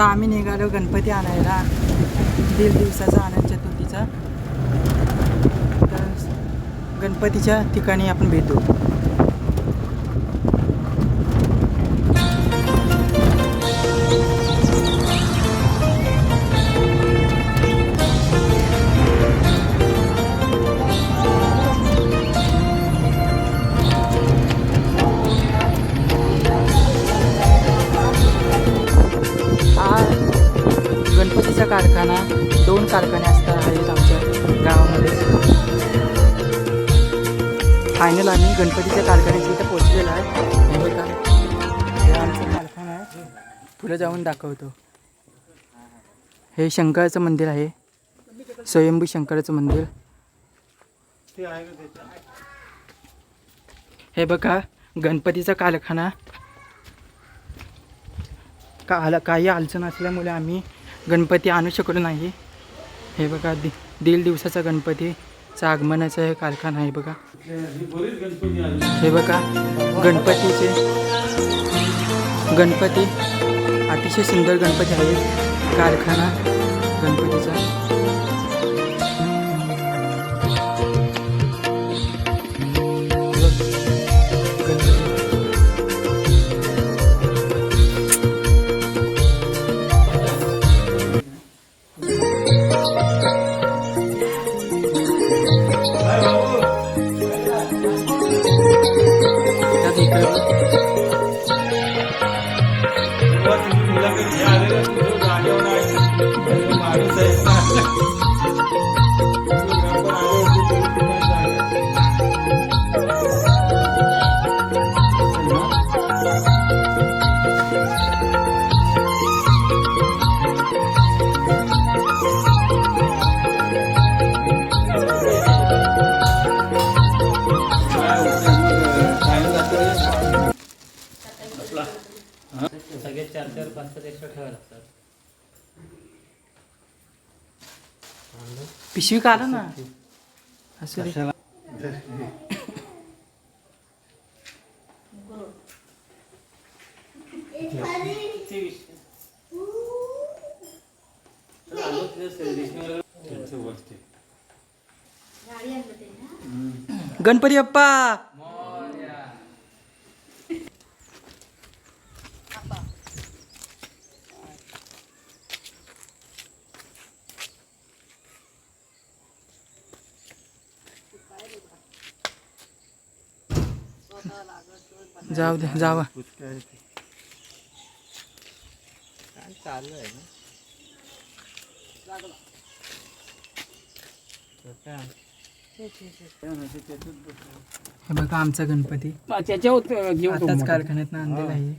आता आम्ही निघालो गणपती आणायला. दीड दिवसाचा आनंद चतुर्थीचा. तर गणपतीच्या ठिकाणी आपण भेटू. गणपतीच्या कारखान्याच्या इथं पोचलेलो आहे. हे हे आमचं कारखाना आहे. पुढे जाऊन दाखवतो. हे शंकराचं मंदिर आहे. स्वयंभू शंकराचं मंदिर. हे बघा गणपतीचा कारखाना. का आला काही अडचण असल्यामुळे आम्ही गणपती आणू शकलो नाही. हे बघा दि दीड दिवसाचा गणपती. गणपतीचा आगमनाचा हे कारखाना आहे बघा. हे बघा गणपतीचे. गणपती अतिशय सुंदर गणपती आहे. कारखाना गणपती पाच पाच एक्स्ट्रा लागतात. पिशवी काढा ना. असं. गणपती बाप्पा! जाऊ दे जावा चालू आहे हे बघा आमचा गणपती. आताच कारखान्यात आणलेला आहे.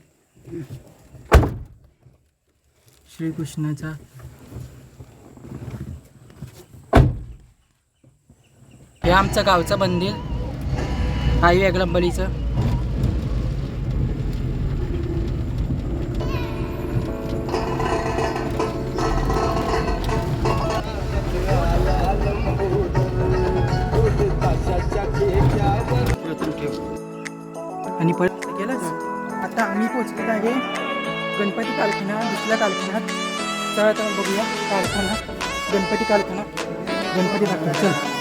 श्रीकृष्णाचा. हे आमचं गावचं मंदिर. हायवे अगलंबलीचं आणि परत गेलाच आता आम्ही पोचलेलो आहे गणपती कारखाना दुसऱ्या कारखान्यात चला तर बघूया कारखाना गणपती कारखाना गणपती कारखाना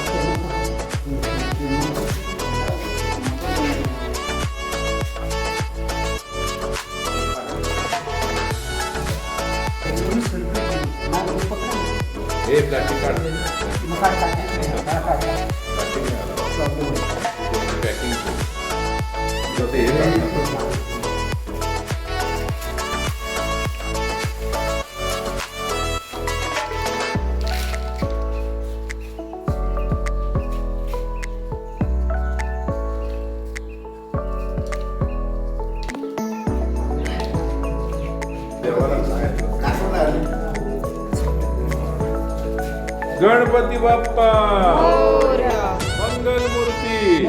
हे प्लास्टिक काढ पॅकिंग ते हे काढ. देवाला सांगायचं. गणपती बाप्पा. मंगल मूर्ती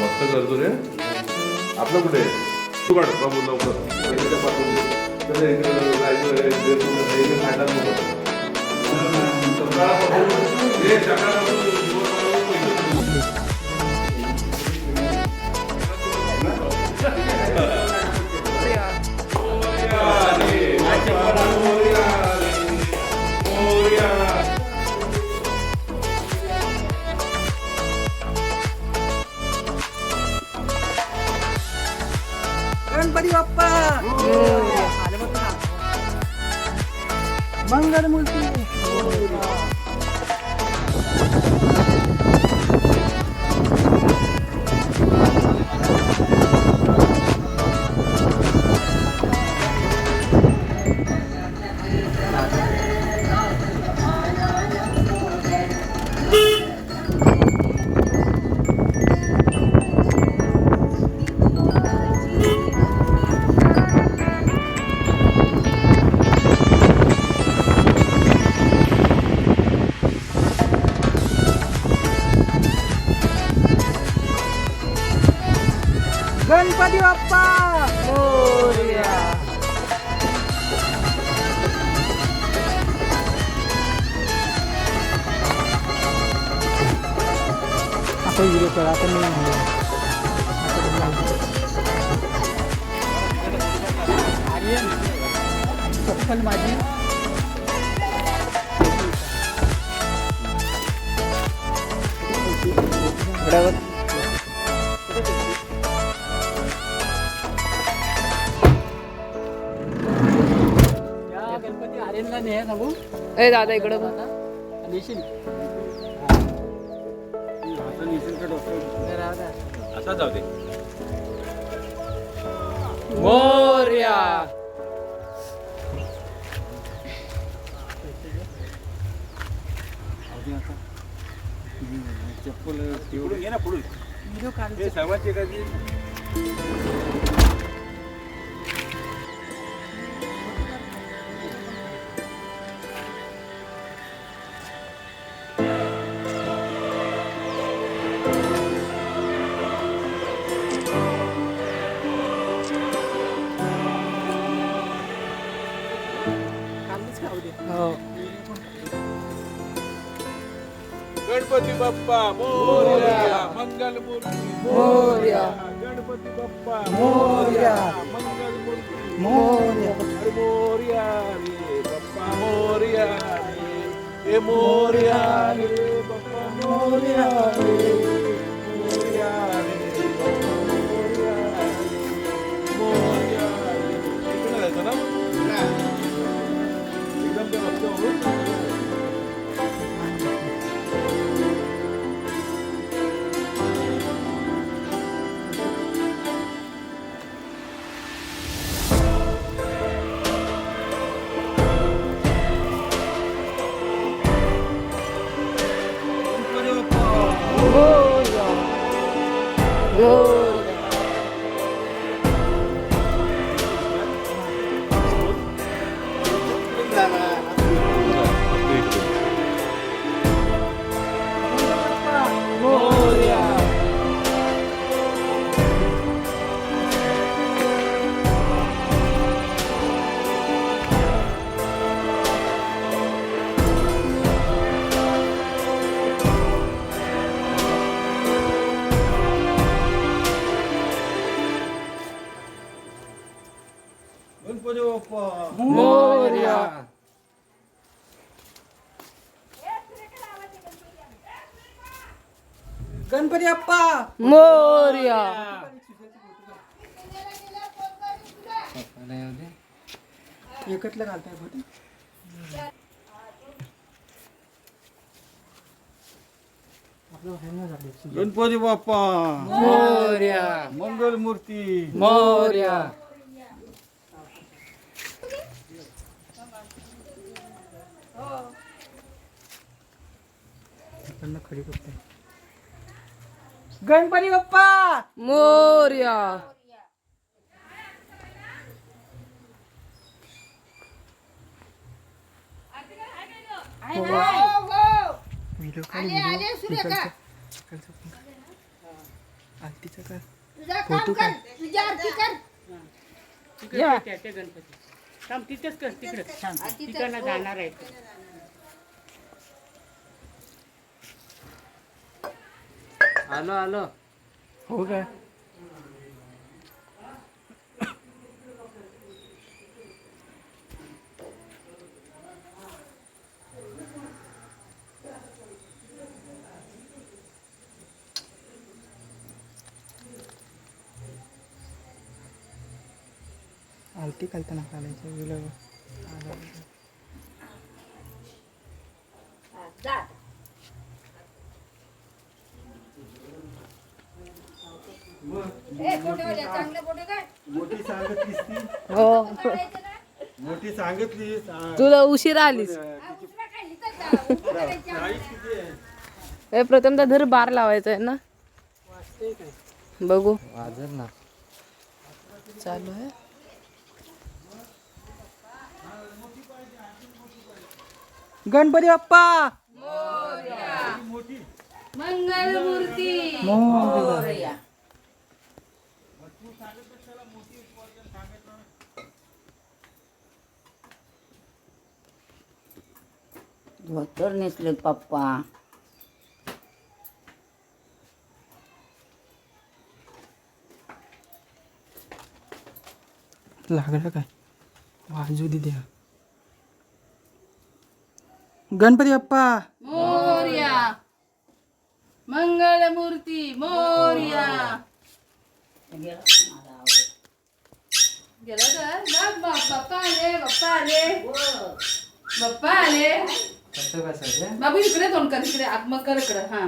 मस्त करतो रे. आपलं कुठे? तू काढ बाबू लवकर. चप्पल माझी. ए दादा इकडं बघ. नेशील राहू द्या. आता जाऊ दे मोरया व्हिडिओ काढ हो बाप्पा मोरया मंगल मूर्ती मोरया गणपती बाप्पा मोरया मंगल मूर्ती मोरया अरे मोरया रे बाप्पा मोरया रे ए मोरया रे बाप्पा मोरया रे मोरया रे बाप्पा मोरया मोरया. गणपती बाप्पा मोर्या. एकत्र घालताय गणपती बाप्पा! मोरया. मंगल मूर्ती मोरया. इकडनं खडी करते गणपती बाप्पा! मोर्या. आरतीचा फोटो गणपती तिथेच कर तिकडे तिकडनं जाणार आहे आलो आलो. हो काय आरती करताना काढायचं व्हिडिओ मोठी सांगितलीस ती? हो. मोठी तुला उशीर आलीस. ए प्रथम धर बार लावायचा आहे ना. बघू. वाजर ना. चालू आहे. गणपती बाप्पा! मंगलमूर्ती. मोरया. धोतर नेसले पप्पा लागलं काय वाजू दे द्या गणपती बाप्पा मोर्या मंगलमूर्ती मोर्या गेला तर बघ बघ, बाप्पा आले बाप्पा आले बाप्पा आले कसं बसायचं बाबू इकडे तोंड कर इकडे. आत्मक कर इकडे. हा.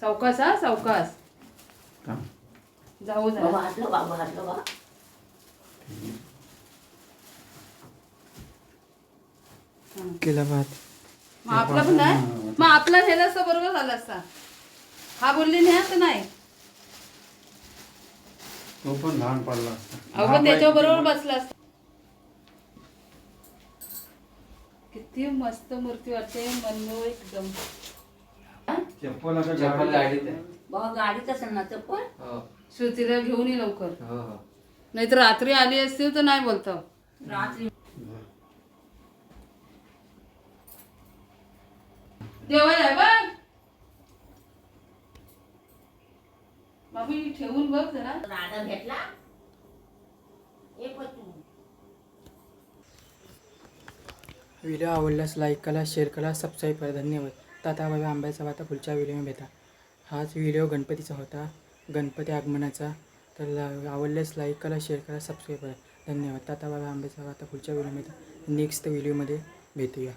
सावकाश हा सावकाश. जाऊ जा बाबा हातलं बाबा हातलं बा केला भात. मग आपला पण नाही? मग आपला नेला असता बरोबर झाला असता. हा बोलली नाही तर नाही? तो पण लहान पडला असता. अहो पण त्याच्या बरोबर बसला असता. किती मस्त मूर्ती वाटते मनमोह एकदम. चप्पल चप्पल गाडीत आहे. बाबा गाडीत असेल ना चप्पल? हो. श्रुतीला घेऊन ये लवकर. हो हो. नाहीतर रात्री आली असतील तर नाही बोलतो. रात्री. आहे बघ. ही ठेवून बघ जरा. राडा घेतला ए पण तू. व्हिडिओ आवडल्यास लाईक करा शेअर करा सबस्क्राईब करा. धन्यवाद. ताता बाबा आंब्याचा वाता पुढच्या व्हिडिओमध्ये भेटा. हाच व्हिडिओ गणपतीचा होता. गणपती आगमनाचा. तर आवडल्यास लाईक करा शेअर करा सबस्क्राईब करा. धन्यवाद. ताता बाबा आंब्याचा वाता पुढच्या व्हिडिओमध्ये नेक्स्ट व्हिडिओमध्ये भेटूया.